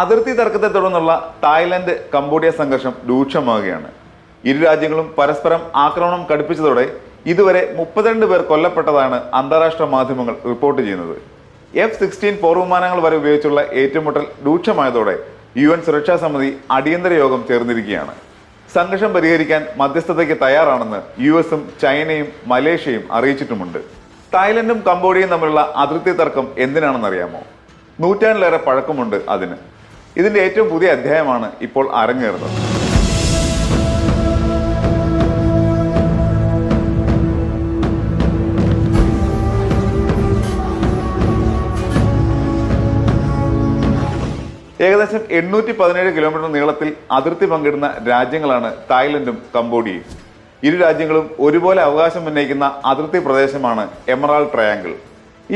അതിർത്തി തർക്കത്തെ തുടർന്നുള്ള തായ്ലൻഡ് കംബോഡിയ സംഘർഷം രൂക്ഷമാവുകയാണ്. ഇരു രാജ്യങ്ങളും പരസ്പരം ആക്രമണം കടുപ്പിച്ചതോടെ ഇതുവരെ മുപ്പത്തിരണ്ട് പേർ കൊല്ലപ്പെട്ടതാണ് അന്താരാഷ്ട്ര മാധ്യമങ്ങൾ റിപ്പോർട്ട് ചെയ്യുന്നത്. എഫ് സിക്സ്റ്റീൻ പോർവിമാനങ്ങൾ വരെ ഉപയോഗിച്ചുള്ള ഏറ്റുമുട്ടൽ രൂക്ഷമായതോടെ യു എൻ സുരക്ഷാ സമിതി അടിയന്തര യോഗം ചേർന്നിരിക്കുകയാണ്. സംഘർഷം പരിഹരിക്കാൻ മധ്യസ്ഥതയ്ക്ക് തയ്യാറാണെന്ന് യു എസും ചൈനയും മലേഷ്യയും അറിയിച്ചിട്ടുമുണ്ട്. തായ്ലൻഡും കംബോഡിയയും തമ്മിലുള്ള അതിർത്തി തർക്കം എന്തിനാണെന്നറിയാമോ? നൂറ്റാണ്ടിലേറെ പഴക്കമുണ്ട് അതിന്. ഇതിന്റെ ഏറ്റവും പുതിയ അധ്യായമാണ് ഇപ്പോൾ അരങ്ങേറുന്നത്. ഏകദേശം എണ്ണൂറ്റി പതിനേഴ് കിലോമീറ്റർ നീളത്തിൽ അതിർത്തി പങ്കിടുന്ന രാജ്യങ്ങളാണ് തായ്ലൻഡും കംബോഡിയയും. ഇരു രാജ്യങ്ങളും ഒരുപോലെ അവകാശം ഉന്നയിക്കുന്ന അതിർത്തി പ്രദേശമാണ് എമറാൾഡ് ട്രയാങ്കിൾ.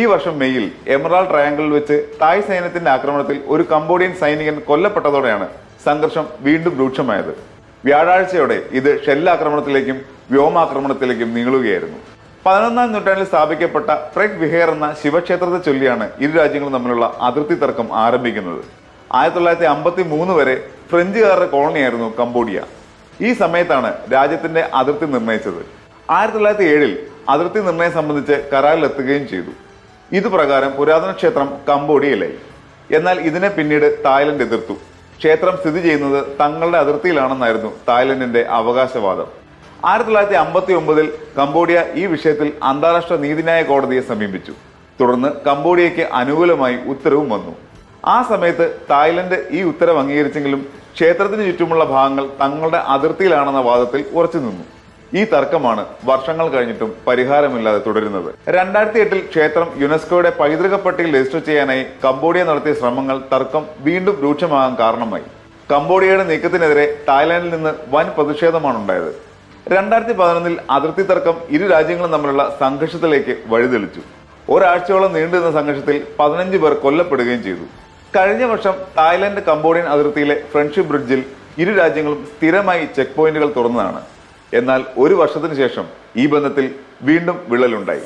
ഈ വർഷം മെയ്യിൽ എമറാൾഡ് ട്രയാങ്കിളിൽ വെച്ച് തായ് സൈന്യത്തിന്റെ ആക്രമണത്തിൽ ഒരു കംബോഡിയൻ സൈനികൻ കൊല്ലപ്പെട്ടതോടെയാണ് സംഘർഷം വീണ്ടും രൂക്ഷമായത്. വ്യാഴാഴ്ചയോടെ ഇത് ഷെല്ലാക്രമണത്തിലേക്കും വ്യോമാക്രമണത്തിലേക്കും നീളുകയായിരുന്നു. പതിനൊന്നാം നൂറ്റാണ്ടിൽ സ്ഥാപിക്കപ്പെട്ട ഫ്രെഡ് വിഹേർ എന്ന ശിവക്ഷേത്രത്തെ ചൊല്ലിയാണ് ഇരു രാജ്യങ്ങളും തമ്മിലുള്ള അതിർത്തി തർക്കം ആരംഭിക്കുന്നത്. ആയിരത്തി തൊള്ളായിരത്തി അമ്പത്തി മൂന്ന് വരെ ഫ്രഞ്ചുകാരുടെ കോളനിയായിരുന്നു കംബോഡിയ. ഈ സമയത്താണ് രാജ്യത്തിന്റെ അതിർത്തി നിർണയിച്ചത്. ആയിരത്തി തൊള്ളായിരത്തി ഏഴിൽ അതിർത്തി നിർണയം സംബന്ധിച്ച് കരാറിലെത്തുകയും ചെയ്തു. ഇതുപ്രകാരം പുരാതന ക്ഷേത്രം കംബോഡിയയിലെ എന്നാൽ ഇതിനെ പിന്നീട് തായ്ലൻഡ് എതിർത്തു. ക്ഷേത്രം സ്ഥിതി ചെയ്യുന്നത് തങ്ങളുടെ അതിർത്തിയിലാണെന്നായിരുന്നു തായ്ലൻഡിന്റെ അവകാശവാദം. ആയിരത്തി തൊള്ളായിരത്തി അമ്പത്തി ഒമ്പതിൽ കംബോഡിയ ഈ വിഷയത്തിൽ അന്താരാഷ്ട്ര നീതിന്യായ കോടതിയെ സമീപിച്ചു. തുടർന്ന് കംബോഡിയയ്ക്ക് അനുകൂലമായി ഉത്തരവും വന്നു. ആ സമയത്ത് തായ്ലൻഡ് ഈ ഉത്തരവ് അംഗീകരിച്ചെങ്കിലും ക്ഷേത്രത്തിന് ചുറ്റുമുള്ള ഭാഗങ്ങൾ തങ്ങളുടെ അതിർത്തിയിലാണെന്ന വാദത്തിൽ ഉറച്ചു നിന്നു ഈ തർക്കമാണ് വർഷങ്ങൾ കഴിഞ്ഞിട്ടും പരിഹാരമില്ലാതെ തുടരുന്നത്. രണ്ടായിരത്തി എട്ടിൽ ക്ഷേത്രം യുനെസ്കോയുടെ പൈതൃക പട്ടികയിൽ രജിസ്റ്റർ ചെയ്യാനായി കംബോഡിയ നടത്തിയ ശ്രമങ്ങൾ തർക്കം വീണ്ടും രൂക്ഷമാകാൻ കാരണമായി. കംബോഡിയയുടെ നീക്കത്തിനെതിരെ തായ്ലാന്റിൽ നിന്ന് വൻ പ്രതിഷേധമാണ് ഉണ്ടായത്. രണ്ടായിരത്തി പതിനൊന്നിൽ അതിർത്തി തർക്കം ഇരു രാജ്യങ്ങളും തമ്മിലുള്ള സംഘർഷത്തിലേക്ക് വഴിതെളിച്ചു. ഒരാഴ്ചയോളം നീണ്ടുനിന്ന സംഘർഷത്തിൽ പതിനഞ്ച് പേർ കൊല്ലപ്പെടുകയും ചെയ്തു. കഴിഞ്ഞ വർഷം തായ്ലാന്റ് കംബോഡിയൻ അതിർത്തിയിലെ ഫ്രണ്ട്ഷിപ്പ് ബ്രിഡ്ജിൽ ഇരു രാജ്യങ്ങളും സ്ഥിരമായി ചെക്ക് പോയിന്റുകൾ തുറന്നതാണ്. എന്നാൽ ഒരു വർഷത്തിന് ശേഷം ഈ ബന്ധത്തിൽ വീണ്ടും വിള്ളലുണ്ടായി.